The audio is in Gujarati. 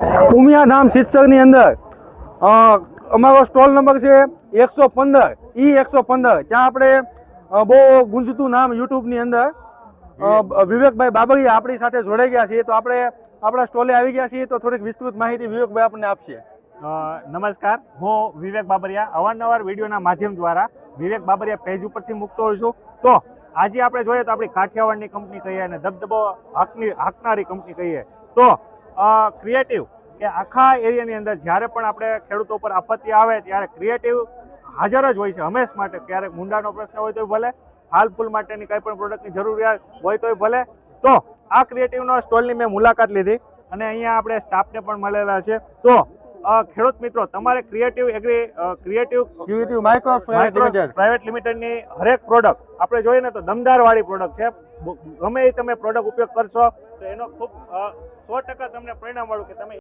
ઉમિયા ધામ શિક્ષકની અંદર અમારો સ્ટોલ નંબર છે એકસો પંદર, ઈ એકસો પંદર. ત્યાં આપણે બહુ ગુંજતું નામ યુટ્યુબની અંદર વિવેકભાઈ બાબરિયા આપણી સાથે જોડાઈ ગયા છીએ. તો આપણે આપણા સ્ટોલે આવી ગયા છીએ તો થોડીક વિસ્તૃત માહિતી વિવેકભાઈ આપણને આપશે. નમસ્કાર. હું વિવેક બાબરિયા. અવારનવાર વિડીયોના માધ્યમ દ્વારા વિવેક બાબરિયા પેજ ઉપરથી મૂકતો હોઉં છું. તો, આજે આપણે જોઈએ તો આપણી કાઠિયાવાડની કંપની કહીએ અને દબદબો હાકની, હાંકનારી કંપની કહીએ. તો ક્રિએટિવ કે આખા એરિયાની અંદર જ્યારે પણ આપણે ખેડૂતો પર આપત્તિ આવે ત્યારે ક્રિએટિવ હાજર જ હોય છે હંમેશ માટે. ક્યારેક મુંડાનો પ્રશ્ન હોય તોય ભલે, હાલ ફૂલ માટેની કંઈ પણ પ્રોડક્ટની જરૂરિયાત હોય તોય ભલે. તો આ ક્રિએટિવનો સ્ટોલની મેં મુલાકાત લીધી અને અહીંયા આપણે સ્ટાફને પણ મળેલા છે. તો ખેડૂત મિત્રો તમારે creative agri creative creative micro limited private લિમિટેડની હરેક પ્રોડક્ટ આપણે જોઈએ ને તો દમદાર વાળી પ્રોડક્ટ છે. ગમે એ તમે પ્રોડક્ટ ઉપયોગ કરશો તો એનો ખૂબ સો ટકા તમને પરિણામ વાળું કે તમે